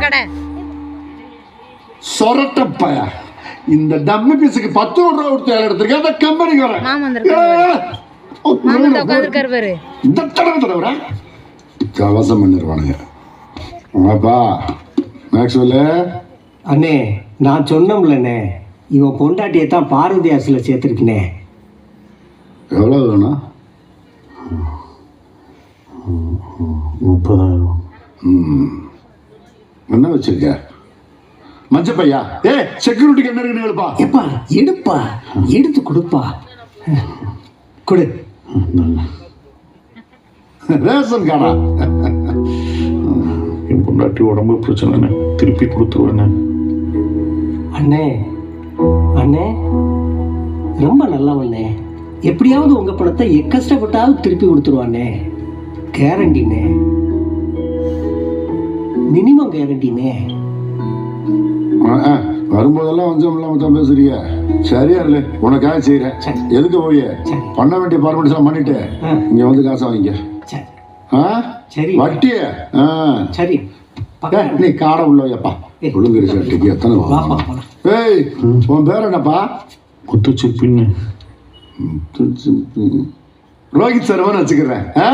கடை. சொரட்டப்ப. இந்த டம்மி பத்து ரூபா கொடுத்து வேலை எடுத்திருக்கேன். அந்த கம்பெனிக்கு கவசம் பண்ணிருவானுங்க. அப்பா மேக்ஸ்வெல்லு அண்ணே நான் சொன்னோம்லண்ணே இவன் பொண்டாட்டியை தான் பார்வதி அரசில் சேர்த்துருக்கினே வேணும்? முப்பதாயிரம். ம். என்ன வச்சிருக்க? மஞ்ச பையா? ஏ செக்யூரிட்டிக்கு என்ன இருக்குன்னு கேளுப்பா. எப்பா எடுப்பா. எடுத்து கொடுப்பா. கொடு. ரேஷன் கார்டா? என் பொண்டாட்டி உடம்பு பிரச்சனைண்ணே திருப்பி கொடுத்துருவேண்ணே அண்ணே அண்ணே ரொம்ப நல்லவண்ணே. எப்படியாவது உங்க பணத்தை எக்கஷ்டப்பட்டாவது திருப்பி கொடுத்துருவானே கேரண்டினே ஆ, வரும்போதெல்லாம் வஞ்சம் இல்லாம தான் பேசுறிய சரியா இல்லை உனக்காக செய்யறேன். எதுக்கு போய்? சரி. பண்ண வேண்டிய ஃபார்மலிட்டிஸ் எல்லாம் பண்ணிட்டு. இங்க வந்து காசை வாங்கிக்க. சரி. ஆ? சரி. நீ காடை உள்ளவையப்பா ஏய். ஒழுங்குரி சட்டிக்கு எத்தனை ஏய் உன் பேர் என்னப்பா? முத்து சிப்பின்னு ரோஹித் சர்வன் வச்சுக்கிறேன். ஆ?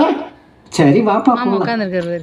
சரி வாப்பா உட்காந்துருக்காரு